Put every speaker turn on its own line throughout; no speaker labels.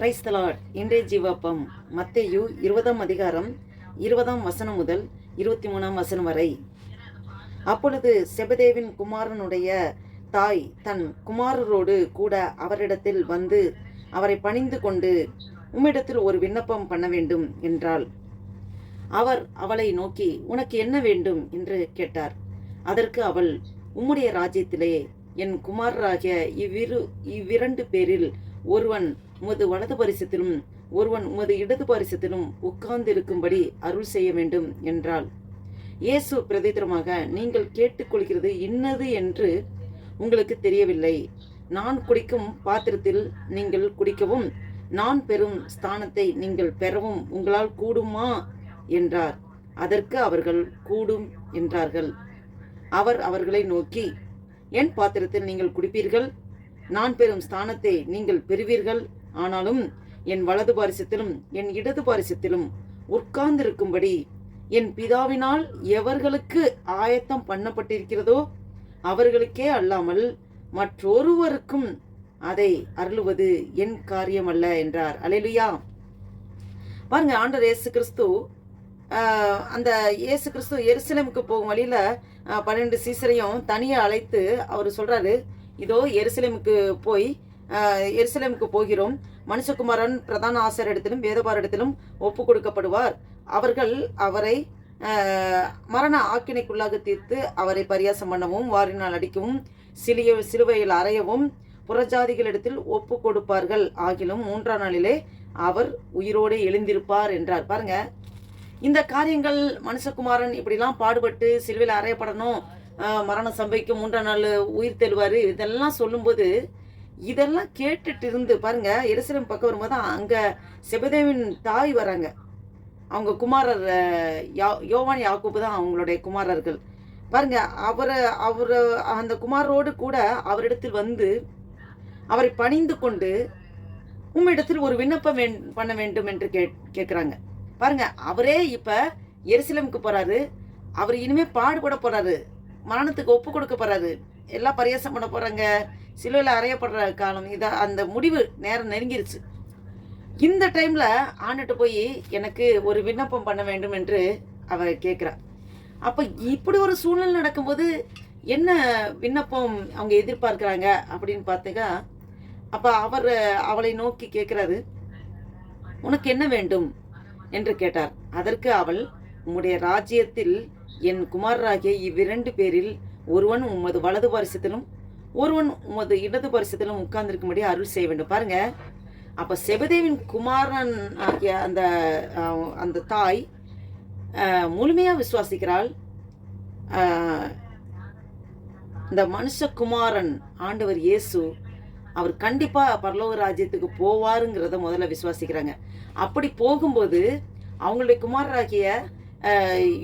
கிரைஸ்தலாட் இன்றைய ஜீவப்பம் மத்தேயு இருபதாம் அதிகாரம் இருபதாம் வசனம் முதல் இருபத்தி மூணாம் வசனம் வரை அப்பொழுது செபதேவின் குமாரனுடைய தாய் தன் குமாரரோடு கூட அவரிடத்தில் வந்து அவரை பணிந்து கொண்டு உம்மிடத்தில் ஒரு விண்ணப்பம் பண்ண வேண்டும் என்றாள் அவர் அவளை நோக்கி உனக்கு என்ன வேண்டும் என்று கேட்டார் அதற்கு அவள் உம்முடைய ராஜ்யத்திலே என் குமாரராகிய இவ்விரு இவ்விரண்டு பேரில் ஒருவன் உமது வலது பரிசத்திலும் ஒருவன் உமது இடது பரிசத்திலும் உட்கார்ந்திருக்கும்படி அருள் செய்ய வேண்டும் என்றாள் இயேசு பிரதித்திரமாக நீங்கள் கேட்டுக்கொள்கிறது இன்னது என்று உங்களுக்கு தெரியவில்லை நான் குடிக்கும் பாத்திரத்தில் நீங்கள் குடிக்கவும் நான் பெறும் ஸ்தானத்தை நீங்கள் பெறவும் உங்களால் கூடுமா என்றார் அதற்கு அவர்கள் கூடும் என்றார்கள் அவர் அவர்களை நோக்கி என் பாத்திரத்தில் நீங்கள் குடிப்பீர்கள் நான் பெறும் ஸ்தானத்தை நீங்கள் பெறுவீர்கள் ஆனாலும் என் வலது பாரிசத்திலும் என் இடது பாரிசத்திலும் உட்கார்ந்திருக்கும்படி என் பிதாவினால் எவர்களுக்கு ஆயத்தம் பண்ணப்பட்டிருக்கிறதோ அவர்களுக்கே அல்லாமல் மற்றொருவருக்கும் அதை அருளுவது என் காரியம் அல்ல என்றார் அலையிலுயா பாருங்க ஆண்டர் இயேசு கிறிஸ்து அந்த இயேசு கிறிஸ்து எருசலேமுக்கு போகும் வழியில பன்னெண்டு சீசரையும் தனியாக அழைத்து அவர் சொல்கிறாரு இதோ எருசலேமுக்கு போய் எருசலேமுக்கு போகிறோம் மனுஷகுமாரன் பிரதான வேதபார இடத்திலும் ஒப்பு கொடுக்கப்படுவார் அவர்கள் அவரை மரண ஆக்கினைக்குள்ளாக தீர்த்து அவரை பரியாசம் பண்ணவும் வாரினால் அடிக்கவும் சிலிய சிலுவையில் அறையவும் புறஜாதிகளிடத்தில் ஒப்பு கொடுப்பார்கள் ஆகிலும் மூன்றாம் நாளிலே அவர் உயிரோடு எழுந்திருப்பார் என்றார் பாருங்க இந்த காரியங்கள் மனுஷகுமாரன் இப்படிலாம் பாடுபட்டு சிலுவையில் அறையப்படணும் மரணம் சம்பவிக்கும் மூன்றாம் நாள் உயிர் தெழுவார் இதெல்லாம் சொல்லும்போது இதெல்லாம் கேட்டுட்டு இருந்து பாருங்க எருசலம் பக்கம் வரும்போது அங்கே செபதேவின் தாய் வராங்க அவங்க குமாரர் யா யோவான் யாக்கூப்பு தான் அவங்களுடைய குமாரர்கள் பாருங்க அவரை அவர் அந்த குமாரோடு கூட அவரிடத்தில் வந்து அவரை பணிந்து கொண்டு உம்மிடத்தில் ஒரு விண்ணப்பம் பண்ண வேண்டும் என்று கே கேட்குறாங்க பாருங்க அவரே இப்போ எருசலமுக்கு போகிறாரு அவர் இனிமேல் பாடுபட போகிறாரு மரணத்துக்கு ஒப்பு கொடுக்க போகிறாரு எல்லாம் பரியாசம் பண்ண போகிறாங்க சிலுவையில் அறையப்படுற காலம் இதை அந்த முடிவு நேரம் நெருங்கிருச்சு இந்த டைமில் ஆண்டுட்டு போய் எனக்கு ஒரு விண்ணப்பம் பண்ண வேண்டும் என்று அவ கேட்குறா அப்போ இப்படி ஒரு சூழ்நிலை நடக்கும்போது என்ன விண்ணப்பம் அவங்க எதிர்பார்க்குறாங்க அப்படின்னு பார்த்துக்கா அப்போ அவர் அவளை நோக்கி கேட்குறாரு உனக்கு என்ன வேண்டும் என்று கேட்டார் அதற்கு அவள் உம்முடைய ராஜ்யத்தில் என் குமாரராகிய இவ்விரண்டு பேரில் ஒருவன் உமது வலது பரிசத்திலும் ஒருவன் உமது இடது பரிசத்திலும் உட்கார்ந்திருக்கும்படி அருள் செய்ய வேண்டும் பாருங்க அப்போ செபதேவின் குமாரன் ஆகிய அந்த அந்த தாய் முழுமையாக விசுவாசிக்கிறாள் இந்த மனுஷகுமாரன் ஆண்டவர் இயேசு அவர் கண்டிப்பாக பரலோக ராஜ்யத்துக்கு போவாருங்கிறத முதல்ல விசுவாசிக்கிறாங்க அப்படி போகும்போது அவங்களுடைய குமாரராகிய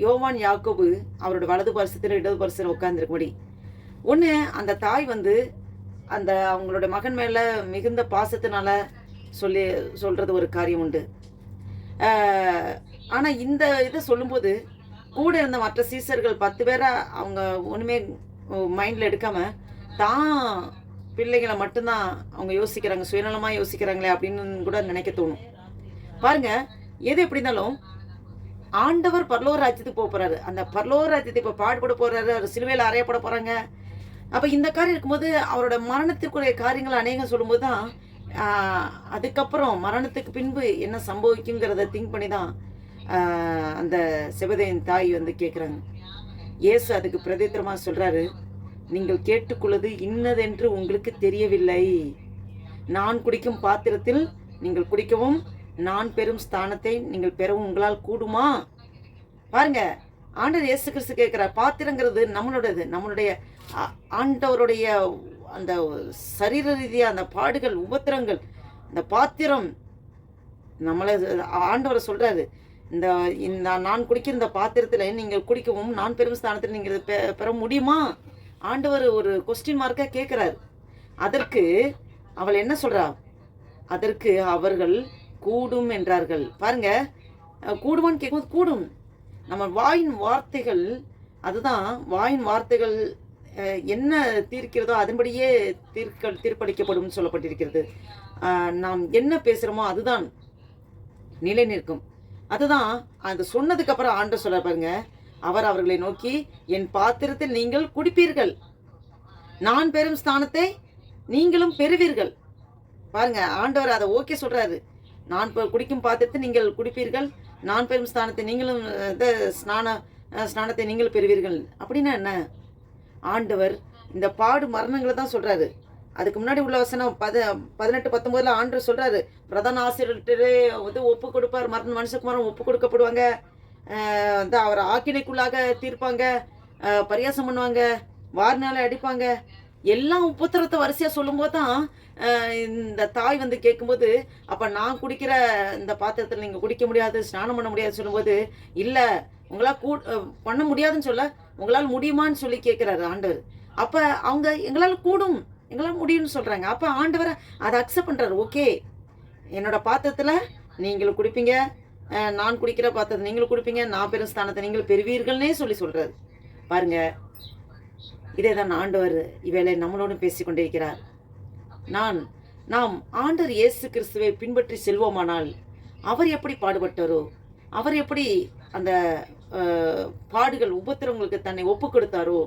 யோவான் யாக்கோபு அவரோட வலது பரிசத்தில் இடது பரிசத்தில் உட்கார்ந்துருக்கும்படி ஒன்று அந்த தாய் வந்து அந்த அவங்களோட மகன் மேலே மிகுந்த பாசத்தினால சொல்லி சொல்கிறது ஒரு காரியம் உண்டு ஆனால் இந்த இதை சொல்லும்போது கூட இருந்த மற்ற சீசர்கள் பத்து பேரை அவங்க ஒன்றுமே மைண்டில் எடுக்காமல் தான் பிள்ளைகளை மட்டும்தான் அவங்க யோசிக்கிறாங்க சுயநலமாக யோசிக்கிறாங்களே அப்படின்னு கூட நினைக்க தோணும் பாருங்கள் எது எப்படி இருந்தாலும் ஆண்டவர் பரலோர் ராஜ்யத்துக்கு போக போறாரு அந்த பரலோக ராஜ்யத்தை இப்போ பாடுபட போறாரு அவர் சிலுவையில் அறையப்பட போறாங்க அப்போ இந்த காரியம் இருக்கும்போது அவரோட மரணத்திற்குரிய காரியங்கள் அநேகம் சொல்லும்போது தான் அதுக்கப்புறம் மரணத்துக்கு பின்பு என்ன சம்பவிக்குங்கிறத திங்க் பண்ணி தான் அந்த சிவதையின் தாய் வந்து கேட்குறாங்க இயேசு அதுக்கு பிரதித்திரமாக சொல்கிறாரு நீங்கள் கேட்டுக்கொள்வது இன்னதென்று உங்களுக்கு தெரியவில்லை நான் குடிக்கும் பாத்திரத்தில் நீங்கள் குடிக்கவும் நான் பெறும் ஸ்தானத்தை நீங்கள் பெறவும் உங்களால் கூடுமா பாருங்க ஆண்டர் இயேசு கிறிஸ்து கேட்கிறார் பாத்திரங்கிறது நம்மளோடது நம்மளுடைய ஆண்டவருடைய அந்த சரீர ரீதியாக அந்த பாடுகள் உபத்திரங்கள் அந்த பாத்திரம் நம்மளை ஆண்டவரை சொல்கிறாரு இந்த இந்த நான் குடிக்கிற இந்த பாத்திரத்தில் நீங்கள் குடிக்கவும் நான் பெரும் ஸ்தானத்தில் நீங்கள் பெ பெற முடியுமா ஆண்டவர் ஒரு கொஸ்டின் மார்க்காக கேட்குறாரு அதற்கு அவள் என்ன சொல்கிறா அதற்கு அவர்கள் கூடும் என்றார்கள் பாருங்க கூடுமான்னு கேட்கும்போது கூடும் நம்ம வாயின் வார்த்தைகள் அதுதான் வாயின் வார்த்தைகள் என்ன தீர்க்கிறதோ அதன்படியே தீர்க்க தீர்ப்பளிக்கப்படும் சொல்லப்பட்டிருக்கிறது நாம் என்ன பேசுகிறோமோ அதுதான் நிலை நிற்கும் அதுதான் அது சொன்னதுக்கப்புறம் ஆண்ட சொல்ல பாருங்க அவர் அவர்களை நோக்கி என் பாத்திரத்தில் நீங்கள் குடிப்பீர்கள் நான் பெறும் ஸ்தானத்தை நீங்களும் பெறுவீர்கள் பாருங்க ஆண்டவர் அதை ஓகே சொல்றாரு நான் குடிக்கும் பாத்திரத்தை நீங்கள் குடிப்பீர்கள் நான் பெறும் ஸ்தானத்தை நீங்களும் ஸ்நான ஸ்நானத்தை நீங்கள் பெறுவீர்கள் அப்படின்னா என்ன ஆண்டவர் இந்த பாடு மரணங்களை தான் சொல்கிறாரு அதுக்கு முன்னாடி உள்ள வசனம் பத பதினெட்டு பத்தொம்போதில் ஆண்டு சொல்கிறாரு பிரதான ஆசிரியர்களே வந்து ஒப்பு கொடுப்பார் மரண மனுஷகுமாரம் ஒப்பு கொடுக்கப்படுவாங்க வந்து அவரை ஆக்கினைக்குள்ளாக தீர்ப்பாங்க பரியாசம் பண்ணுவாங்க வார்னால அடிப்பாங்க எல்லா உபத்திரத்தை வரிசையாக சொல்லும்போது தான் இந்த தாய் வந்து கேட்கும்போது அப்போ நான் குடிக்கிற இந்த பாத்திரத்தில் நீங்கள் குடிக்க முடியாது ஸ்நானம் பண்ண முடியாது சொல்லும்போது இல்லை உங்களால் கூ பண்ண முடியாதுன்னு சொல்ல உங்களால் முடியுமான்னு சொல்லி கேட்குறாரு ஆண்டவர் அப்போ அவங்க எங்களால் கூடும் எங்களால் முடியும்னு சொல்கிறாங்க அப்போ ஆண்டவரை அதை அக்செப்ட் பண்ணுறாரு ஓகே என்னோட பாத்திரத்தில் நீங்களும் குடிப்பீங்க நான் குடிக்கிற பாத்திரத்தை நீங்களும் குடிப்பீங்க நான் பெரும் ஸ்தானத்தை நீங்கள் பெறுவீர்கள்னே சொல்லி சொல்கிறாரு பாருங்கள் இதை தான் ஆண்டவர் இவேளை நம்மளோடு கொண்டிருக்கிறார் நான் நாம் ஆண்டர் இயேசு கிறிஸ்துவை பின்பற்றி செல்வோமானால் அவர் எப்படி பாடுபட்டாரோ அவர் எப்படி அந்த பாடுகள் உபத்திரவங்களுக்கு தன்னை ஒப்பு கொடுத்தாரோ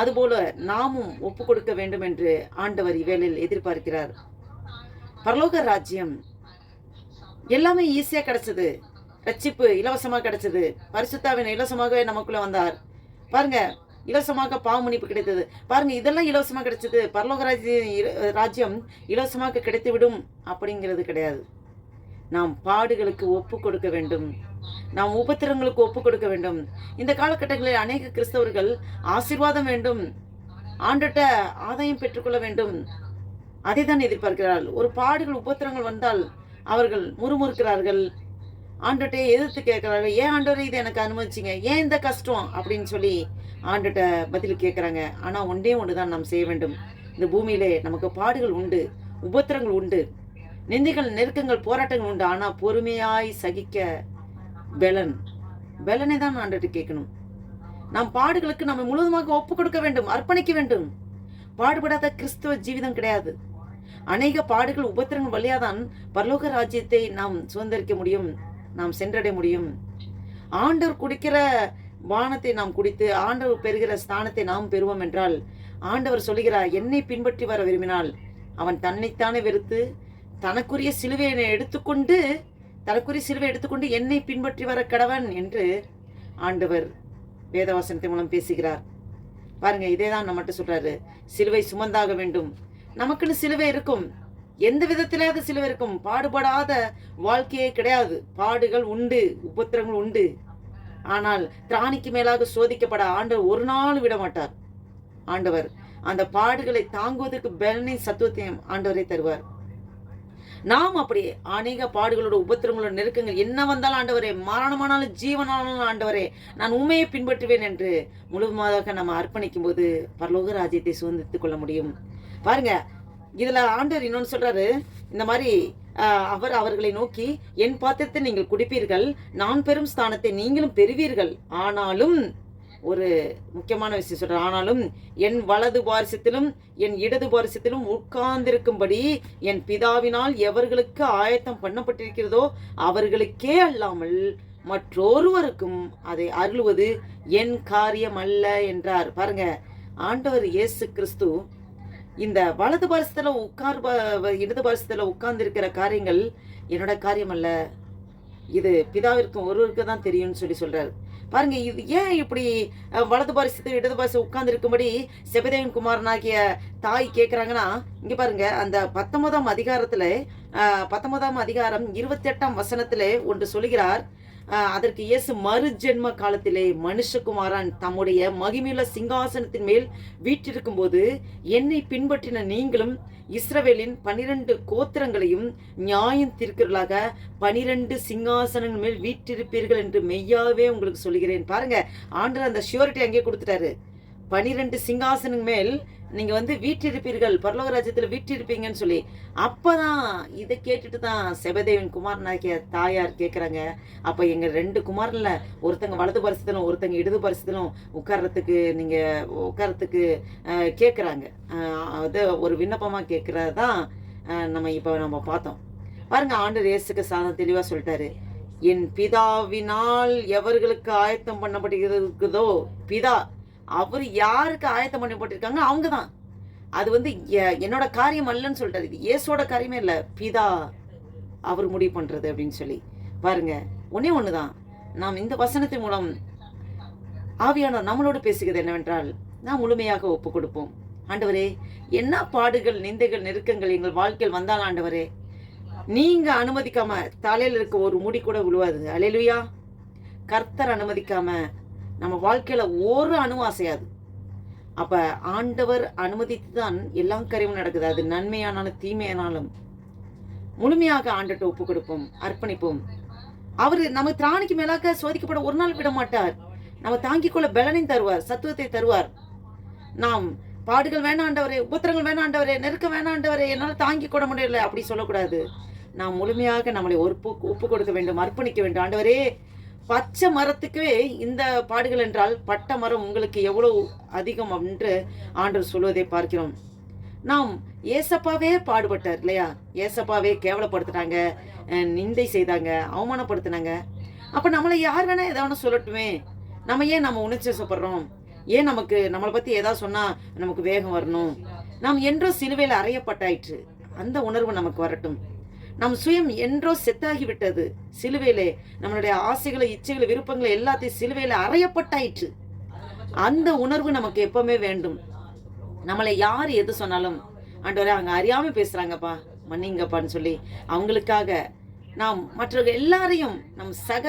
அதுபோல நாமும் ஒப்பு கொடுக்க வேண்டும் என்று ஆண்டவர் இவேளில் எதிர்பார்க்கிறார் பரலோக ராஜ்யம் எல்லாமே ஈஸியாக கிடைச்சது ரட்சிப்பு இலவசமாக கிடைச்சது பரிசுத்தாவின் இலவசமாகவே நமக்குள்ள வந்தார் பாருங்க இலவசமாக மன்னிப்பு கிடைத்தது பாருங்கள் இதெல்லாம் இலவசமாக கிடைச்சது பரலோக ராஜ்ய ராஜ்யம் இலவசமாக கிடைத்து விடும் அப்படிங்கிறது கிடையாது நாம் பாடுகளுக்கு ஒப்பு கொடுக்க வேண்டும் நாம் உபத்திரங்களுக்கு ஒப்பு கொடுக்க வேண்டும் இந்த காலகட்டங்களில் அநேக கிறிஸ்தவர்கள் ஆசிர்வாதம் வேண்டும் ஆண்டுட்ட ஆதாயம் பெற்றுக்கொள்ள வேண்டும் அதை தான் எதிர்பார்க்கிறார்கள் ஒரு பாடுகள் உபத்திரங்கள் வந்தால் அவர்கள் முறுமுறுக்கிறார்கள் ஆண்டுகிட்ட எதிர்த்து கேட்குறாங்க ஏன் ஆண்டவர் இதை எனக்கு அனுமதிச்சிங்க ஏன் இந்த கஷ்டம் அப்படின்னு சொல்லி ஆண்டுகிட்ட பதில் கேட்குறாங்க ஆனால் ஒன்றே ஒன்று தான் நாம் செய்ய வேண்டும் இந்த பூமியிலே நமக்கு பாடுகள் உண்டு உபத்திரங்கள் உண்டு நிந்திகள் நெருக்கங்கள் போராட்டங்கள் உண்டு ஆனால் பொறுமையாய் சகிக்க பலன் பலனை தான் ஆண்டுகிட்ட கேட்கணும் நாம் பாடுகளுக்கு நம்ம முழுவதுமாக ஒப்பு கொடுக்க வேண்டும் அர்ப்பணிக்க வேண்டும் பாடுபடாத கிறிஸ்தவ ஜீவிதம் கிடையாது அநேக பாடுகள் உபத்திரங்கள் வழியாதான் பரலோக ராஜ்யத்தை நாம் சுதந்திரிக்க முடியும் நாம் சென்றடைய முடியும் ஆண்டவர் குடிக்கிற வானத்தை நாம் குடித்து ஆண்டவர் பெறுகிற ஸ்தானத்தை நாம் பெறுவோம் என்றால் ஆண்டவர் சொல்கிறார் என்னை பின்பற்றி வர விரும்பினால் அவன் தன்னைத்தானே வெறுத்து தனக்குரிய சிலுவையினை எடுத்துக்கொண்டு தனக்குரிய சிலுவை எடுத்துக்கொண்டு என்னை பின்பற்றி வர கடவன் என்று ஆண்டவர் வேதவாசனத்தின் மூலம் பேசுகிறார் பாருங்க இதே தான் நம்மகிட்ட சொல்றாரு சிலுவை சுமந்தாக வேண்டும் நமக்குன்னு சிலுவை இருக்கும் எந்த விதத்திலாவது சிலவருக்கும் பாடுபடாத வாழ்க்கையே கிடையாது பாடுகள் உண்டு உபத்திரங்கள் உண்டு ஆனால் திராணிக்கு மேலாக சோதிக்கப்பட ஆண்டவர் ஒரு நாள் விட மாட்டார் ஆண்டவர் அந்த பாடுகளை தாங்குவதற்கு பலனை சத்துவத்தையும் ஆண்டவரை தருவார் நாம் அப்படி அநேக பாடுகளோட உபத்திரங்களோட நெருக்கங்கள் என்ன வந்தாலும் ஆண்டவரே மரணமானாலும் ஜீவனானாலும் ஆண்டவரே நான் உண்மையை பின்பற்றுவேன் என்று முழுமாதாக நம்ம அர்ப்பணிக்கும் போது பரலோக ராஜ்யத்தை சுதந்திரத்துக் கொள்ள முடியும் பாருங்க இதில் ஆண்டர் இன்னொன்று சொல்கிறாரு இந்த மாதிரி அவர் அவர்களை நோக்கி என் பாத்திரத்தை நீங்கள் குடிப்பீர்கள் நான் பெரும் ஸ்தானத்தை நீங்களும் பெறுவீர்கள் ஆனாலும் ஒரு முக்கியமான விஷயம் சொல்கிறேன் ஆனாலும் என் வலது பாரிசத்திலும் என் இடது பாரிசத்திலும் உட்கார்ந்திருக்கும்படி என் பிதாவினால் எவர்களுக்கு ஆயத்தம் பண்ணப்பட்டிருக்கிறதோ அவர்களுக்கே அல்லாமல் மற்றொருவருக்கும் அதை அருள்வது என் காரியம் அல்ல என்றார் பாருங்க ஆண்டவர் இயேசு கிறிஸ்து இந்த வலது பாரசத்தில் உட்கார் இடது பாரசத்தில் உட்கார்ந்துருக்கிற காரியங்கள் என்னோட காரியம் அல்ல இது பிதாவிற்கும் ஒருவருக்கு தான் தெரியும்னு சொல்லி சொல்கிறார் பாருங்க இது ஏன் இப்படி வலது பாரிசத்து இடது பாரிசு உட்கார்ந்துருக்கும்படி செபதேவன் குமாரனாகிய தாய் கேட்குறாங்கன்னா இங்கே பாருங்க அந்த பத்தொன்பதாம் அதிகாரத்தில் பத்தொன்பதாம் அதிகாரம் இருபத்தெட்டாம் வசனத்தில் ஒன்று சொல்கிறார் அதற்கு இயேசு மறு ஜென்ம காலத்திலே மனுஷகுமாரான் தம்முடைய மகிமையுள்ள சிங்காசனத்தின் மேல் வீட்டிருக்கும் போது என்னை பின்பற்றின நீங்களும் இஸ்ரவேலின் பனிரெண்டு கோத்திரங்களையும் நியாயம் தீர்க்கிறவர்களாக பனிரெண்டு சிங்காசனங்கள் மேல் வீட்டிருப்பீர்கள் என்று மெய்யாவே உங்களுக்கு சொல்கிறேன் பாருங்க ஆண்டர் அந்த ஷியூரிட்டி அங்கே கொடுத்துட்டாரு பனிரெண்டு சிங்காசனம் மேல் நீங்கள் வந்து வீற்றிருப்பீர்கள் பரலோக ராஜ்யத்துல வீற்றிருப்பீங்கன்னு சொல்லி அப்போ தான் இதை கேட்டுட்டு தான் செபதேவின் குமாரனாக்கிய தாயார் கேட்குறாங்க அப்போ எங்கள் ரெண்டு குமாரில் ஒருத்தங்க வலது பரிசத்திலும் ஒருத்தங்க இடது பரிசத்திலும் உட்கார்றதுக்கு நீங்கள் உட்கார்றதுக்கு கேட்குறாங்க அது ஒரு விண்ணப்பமாக கேட்குறது தான் நம்ம இப்போ நம்ம பார்த்தோம் பாருங்க ஆண்டு ரேசுக்கு சாதம் தெளிவாக சொல்லிட்டாரு என் பிதாவினால் எவர்களுக்கு ஆயத்தம் பண்ணப்படுகிறதோ பிதா அவர் யாருக்கு ஆயத்தம் பண்ணி போட்டிருக்காங்க அவங்க தான் அது வந்து என்னோட காரியம் அல்லன்னு சொல்றது இது இயேசோட காரியமே இல்லை பிதா அவர் முடிவு பண்ணுறது அப்படின்னு சொல்லி பாருங்க ஒன்றே ஒன்று தான் நாம் இந்த வசனத்தின் மூலம் ஆவியானவர் நம்மளோடு பேசுகிறது என்னவென்றால் நாம் முழுமையாக ஒப்பு கொடுப்போம் ஆண்டவரே என்ன பாடுகள் நிந்தைகள் நெருக்கங்கள் எங்கள் வாழ்க்கையில் வந்தாலும் ஆண்டவரே நீங்க அனுமதிக்காம தலையில் இருக்க ஒரு முடி கூட விழுவாது அலையிலுயா கர்த்தர் அனுமதிக்காம நம்ம வாழ்க்கையில் ஒரு அணுவும் அசையாது அப்ப ஆண்டவர் அனுமதித்து தான் எல்லா கரையும் நடக்குது அது நன்மையானாலும் தீமையானாலும் முழுமையாக ஆண்டுகிட்ட ஒப்பு கொடுப்போம் அர்ப்பணிப்போம் அவர் நம்ம திராணிக்கு மேலாக்க சோதிக்கப்பட ஒரு நாள் விட மாட்டார் நம்ம தாங்கிக் கொள்ள பலனையும் தருவார் சத்துவத்தை தருவார் நாம் பாடுகள் வேணாண்டவரே உபத்திரங்கள் வேணாண்டவரே நெருக்க வேணாண்டவரே என்னால் தாங்கி கொட முடியல அப்படி சொல்லக்கூடாது நாம் முழுமையாக நம்மளை ஒரு ஒப்பு கொடுக்க வேண்டும் அர்ப்பணிக்க வேண்டும் ஆண்டவரே பச்சை மரத்துக்கு இந்த பாடுகள் என்றால் பட்ட மரம் உங்களுக்கு எவ்வளவு அதிகம் என்று ஆண்டவர் சொல்வதை பார்க்கிறோம் நாம் ஏசப்பாவே பாடுபட்டார் இல்லையா ஏசப்பாவே கேவலப்படுத்தினாங்க நிந்தை செய்தாங்க அவமானப்படுத்தினாங்க அப்போ நம்மளை யார் வேணா எதாவது சொல்லட்டுமே நம்ம ஏன் நம்ம உணர்ச்சிசப்படுறோம் ஏன் நமக்கு நம்மளை பற்றி ஏதாவது சொன்னால் நமக்கு வேகம் வரணும் நாம் என்றும் சிலுவையில் அறையப்பட்டாயிற்று அந்த உணர்வு நமக்கு வரட்டும் நம் சுயம் என்றோ செத்தாகிவிட்டது சிலுவையிலே நம்மளுடைய ஆசைகளை இச்சைகளை விருப்பங்களை எல்லாத்தையும் சிலுவையில அறையப்பட்டாயிற்று அந்த உணர்வு நமக்கு எப்பவுமே வேண்டும் நம்மளை யார் எது சொன்னாலும் ஆண்டவரே அவங்க அறியாம பேசுறாங்கப்பா மன்னிங்கப்பான்னு சொல்லி அவங்களுக்காக நாம் மற்றவர்கள் எல்லாரையும் நம் சக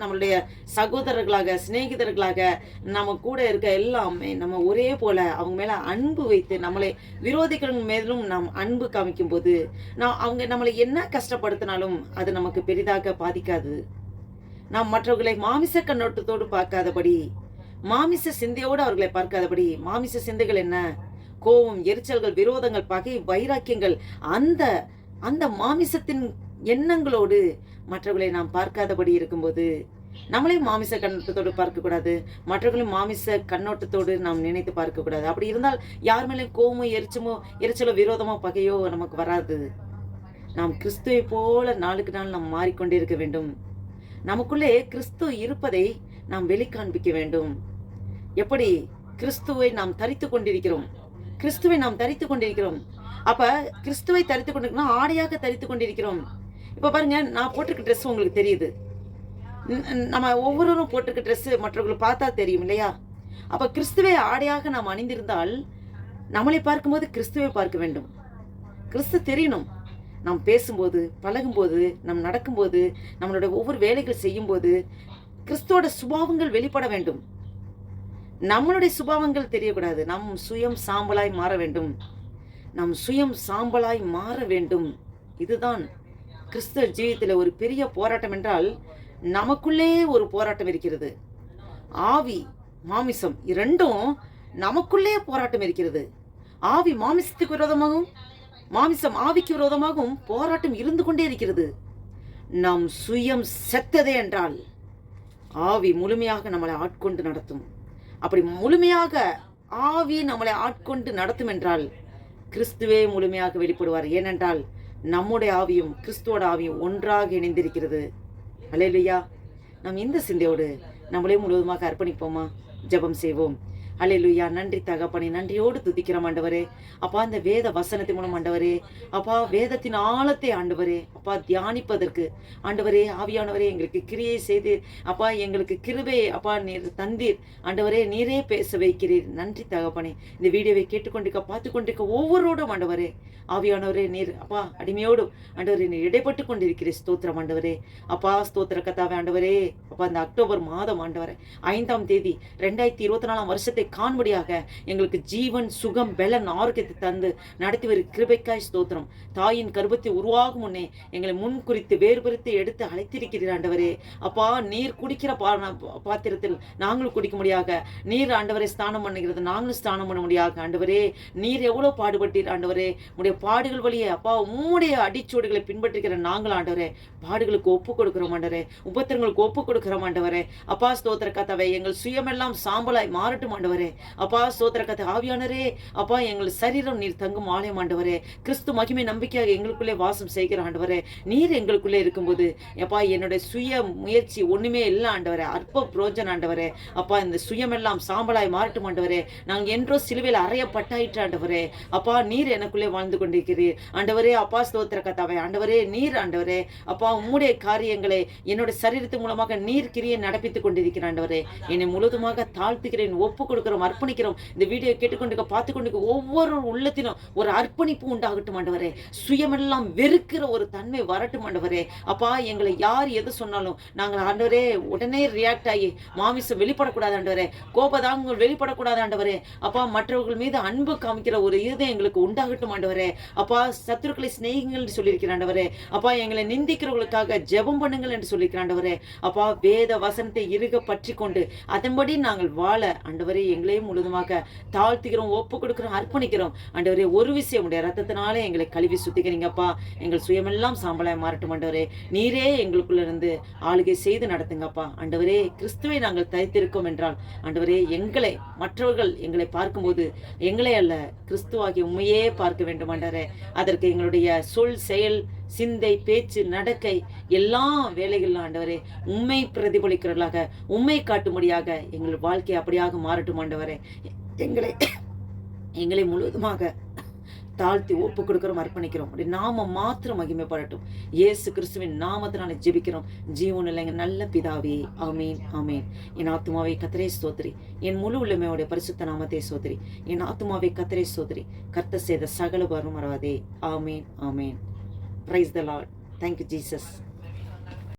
நம்மளுடைய சகோதரர்களாக சிநேகிதர்களாக நம்ம கூட இருக்க எல்லாமே நம்ம ஒரே போல அவங்க மேல அன்பு வைத்து நம்மளை விரோதிகள் மேலும் நாம் அன்பு காமிக்கும் போது நான் அவங்க நம்மளை என்ன கஷ்டப்படுத்தினாலும் அது நமக்கு பெரிதாக பாதிக்காது நாம் மற்றவர்களை மாமிச கண்ணோட்டத்தோடு பார்க்காதபடி மாமிச சிந்தையோடு அவர்களை பார்க்காதபடி மாமிச சிந்தைகள் என்ன கோபம் எரிச்சல்கள் விரோதங்கள் பகை வைராக்கியங்கள் அந்த அந்த மாமிசத்தின் எண்ணங்களோடு மற்றவர்களை நாம் பார்க்காதபடி இருக்கும்போது நம்மளையும் மாமிச கண்ணோட்டத்தோடு பார்க்கக்கூடாது மற்றவர்களையும் மாமிச கண்ணோட்டத்தோடு நாம் நினைத்து பார்க்கக்கூடாது அப்படி இருந்தால் யார் மேலேயும் கோமோ எரிச்சமோ எரிச்சலோ விரோதமோ பகையோ நமக்கு வராது நாம் கிறிஸ்துவை போல நாளுக்கு நாள் நாம் மாறிக்கொண்டே இருக்க வேண்டும் நமக்குள்ளே கிறிஸ்து இருப்பதை நாம் வெளிக்காண்பிக்க வேண்டும் எப்படி கிறிஸ்துவை நாம் தரித்து கொண்டிருக்கிறோம் கிறிஸ்துவை நாம் தரித்து கொண்டிருக்கிறோம் அப்ப கிறிஸ்துவை தரித்து கொண்டிருக்கிறோம் ஆடையாக தரித்து கொண்டிருக்கிறோம் இப்போ பாருங்கள் நான் போட்டிருக்க ட்ரெஸ் உங்களுக்கு தெரியுது நம்ம ஒவ்வொருவரும் போட்டிருக்க ட்ரெஸ்ஸு மற்றவர்களுக்கு பார்த்தா தெரியும் இல்லையா அப்போ கிறிஸ்துவை ஆடையாக நாம் அணிந்திருந்தால் நம்மளை பார்க்கும்போது கிறிஸ்துவை பார்க்க வேண்டும் கிறிஸ்து தெரியணும் நாம் பேசும்போது பழகும்போது நம் நடக்கும்போது நம்மளுடைய ஒவ்வொரு வேலைகள் செய்யும்போது கிறிஸ்துவோட சுபாவங்கள் வெளிப்பட வேண்டும் நம்மளுடைய சுபாவங்கள் தெரியக்கூடாது நாம் சுயம் சாம்பலாய் மாற வேண்டும் நாம் சுயம் சாம்பலாய் மாற வேண்டும் இதுதான் கிறிஸ்தவ ஜீவியத்தில் ஒரு பெரிய போராட்டம் என்றால் நமக்குள்ளே ஒரு போராட்டம் இருக்கிறது ஆவி மாமிசம் இரண்டும் நமக்குள்ளே போராட்டம் இருக்கிறது ஆவி மாமிசத்துக்கு விரோதமாகவும் மாமிசம் ஆவிக்கு விரோதமாகவும் போராட்டம் இருந்து கொண்டே இருக்கிறது நாம் சுயம் செத்ததே என்றால் ஆவி முழுமையாக நம்மளை ஆட்கொண்டு நடத்தும் அப்படி முழுமையாக ஆவி நம்மளை ஆட்கொண்டு நடத்தும் என்றால் கிறிஸ்துவே முழுமையாக வெளிப்படுவார் ஏனென்றால் நம்முடைய ஆவியும் கிறிஸ்துவோட ஆவியும் ஒன்றாக இணைந்திருக்கிறது அலையிலையா நம் இந்த சிந்தையோடு நம்மளே முழுவதுமாக அர்ப்பணிப்போமா ஜபம் செய்வோம் அலையிலுயா நன்றி தகப்பனே நன்றியோடு துதிக்கிறோம் ஆண்டவரே அப்பா அந்த வேத வசனத்தின் மூலம் ஆண்டவரே அப்பா வேதத்தின் ஆழத்தை ஆண்டவரே அப்பா தியானிப்பதற்கு ஆண்டவரே ஆவியானவரே எங்களுக்கு கிரியை செய்து அப்பா எங்களுக்கு கிருபையை அப்பா நீர் தந்தீர் ஆண்டவரே நீரே பேச வைக்கிறீர் நன்றி தகப்பனே இந்த வீடியோவை கேட்டுக்கொண்டிருக்க பார்த்து கொண்டிருக்க ஒவ்வொருவரோடும் ஆண்டவரே ஆவியானவரே நீர் அப்பா அடிமையோடு ஆண்டவரே நீர் இடைப்பட்டு கொண்டிருக்கிறீர் ஸ்தோத்திரம் ஆண்டவரே அப்பா ஸ்தோத்திர கதாவே ஆண்டவரே அப்பா இந்த அக்டோபர் மாதம் ஆண்டவரே ஐந்தாம் தேதி ரெண்டாயிரத்தி இருபத்தி நாலாம் வருஷத்தை காண்படியாக எங்களுக்கு ஜீவன் சுகம் பலன் ஆரோக்கியத்தை தந்து நடத்தி வரும் கிருபைக்காய் ஸ்தோத்திரம் தாயின் கருபத்தை உருவாகும் முன்னே எங்களை முன் குறித்து வேறுபடுத்தி எடுத்து அழைத்திருக்கிறீர் ஆண்டவரே அப்பா நீர் குடிக்கிற பா பாத்திரத்தில் நாங்களும் குடிக்க முடியாத நீர் ஆண்டவரை ஸ்தானம் பண்ணுகிறது நாங்களும் ஸ்தானம் பண்ண முடியாத ஆண்டவரே நீர் எவ்வளோ பாடுபட்டீர் ஆண்டவரே உடைய பாடுகள் வழியே அப்பா உம்முடைய அடிச்சூடுகளை பின்பற்றுகிற நாங்கள் ஆண்டவரே பாடுகளுக்கு ஒப்பு கொடுக்கிறோம் ஆண்டவரே உபத்திரங்களுக்கு ஒப்பு கொடுக்கிறோம் ஆண்டவரே அப்பா ஸ்தோத்திர கதவை எங்கள் சுயமெல்லாம் சாம்பலாய் மாறட்டும் ஆண்டவரே ஆண்டவரே அப்பா சோதர கதை ஆவியானரே அப்பா எங்கள் சரீரம் நீர் தங்கும் ஆலயம் ஆண்டவரே கிறிஸ்து மகிமை நம்பிக்கையாக எங்களுக்குள்ளே வாசம் செய்கிற ஆண்டவரே நீர் எங்களுக்குள்ளே இருக்கும்போது அப்பா என்னுடைய சுய முயற்சி ஒன்றுமே இல்லை ஆண்டவரே அற்ப புரோஜன் ஆண்டவரே அப்பா இந்த சுயமெல்லாம் சாம்பலாய் மாறட்டும் ஆண்டவரே நாங்கள் என்றோ சிலுவையில் அறைய பட்டாயிற்று ஆண்டவரே அப்பா நீர் எனக்குள்ளே வாழ்ந்து கொண்டிருக்கிறீர் ஆண்டவரே அப்பா ஸ்தோத்திர கதாவை ஆண்டவரே நீர் ஆண்டவரே அப்பா உம்முடைய காரியங்களை என்னோட சரீரத்து மூலமாக நீர் கிரியை நடப்பித்துக் கொண்டிருக்கிறாண்டவரே என்னை முழுதுமாக தாழ்த்துகிறேன் ஒப்பு கொடுக்க கொடுக்கிறோம் அர்ப்பணிக்கிறோம் இந்த வீடியோ கேட்டுக்கொண்டு பார்த்து கொண்டு ஒவ்வொரு உள்ளத்திலும் ஒரு அர்ப்பணிப்பு உண்டாகட்டும் ஆண்டவரே சுயமெல்லாம் வெறுக்கிற ஒரு தன்மை வரட்டும் ஆண்டவரே அப்பா எங்களை யார் எது சொன்னாலும் நாங்கள் ஆண்டவரே உடனே ரியாக்ட் ஆகி மாமிசம் வெளிப்படக்கூடாது ஆண்டவரே கோபதாங்கள் வெளிப்படக்கூடாது ஆண்டவரே அப்பா மற்றவர்கள் மீது அன்பு காமிக்கிற ஒரு இது எங்களுக்கு உண்டாகட்டும் ஆண்டவரே அப்பா சத்துருக்களை சிநேகிங்கள் என்று சொல்லியிருக்கிறாண்டவரே அப்பா எங்களை நிந்திக்கிறவர்களுக்காக ஜெபம் பண்ணுங்கள் என்று சொல்லியிருக்கிறாண்டவரே அப்பா வேத வசனத்தை இருக பற்றி கொண்டு அதன்படி நாங்கள் வாழ ஆண்டவரே எங்களையும் முழுதுமாக தாழ்த்துகிறோம் ஒப்பு கொடுக்குறோம் அர்ப்பணிக்கிறோம் ஆண்டவரே ஒரு விஷயம் உடைய ரத்தத்தினாலே எங்களை கழுவி சுத்திக்கிறீங்கப்பா எங்கள் சுயமெல்லாம் சாம்பலாய் மாறட்டும் ஆண்டவரே நீரே எங்களுக்குள்ள இருந்து ஆளுகை செய்து நடத்துங்கப்பா ஆண்டவரே கிறிஸ்துவை நாங்கள் தரித்திருக்கோம் என்றால் ஆண்டவரே எங்களை மற்றவர்கள் எங்களை பார்க்கும்போது எங்களை அல்ல கிறிஸ்துவாகி உண்மையே பார்க்க வேண்டும் ஆண்டவரே அதற்கு எங்களுடைய சொல் செயல் சிந்தை பேச்சு நடக்கை எல்லா வேலைகளும் ஆண்டவரே உண்மை பிரதிபலிக்கிறவர்களாக உண்மை காட்டும்படியாக எங்கள் வாழ்க்கை அப்படியாக மாறட்டும் ஆண்டவரே எங்களை எங்களை முழுவதுமாக தாழ்த்தி ஒப்பு கொடுக்கிறோம் அர்ப்பணிக்கிறோம் நாம மாத்திரம் மகிமைப்படட்டும் இயேசு கிறிஸ்துவின் நாமத்தினால ஜெபிக்கிறோம் ஜீவன் இல்லைங்க நல்ல பிதாவே அமீன் அமீன் என் ஆத்மாவை கத்திரை சோதரி என் முழு உள்ளமையோட பரிசுத்த நாமத்தை சோதரி என் ஆத்மாவை கத்திரை சோதரி கர்த்த செய்த சகல வரும் ஆமீன் ஆமீன் Praise the Lord. Thank you, Jesus.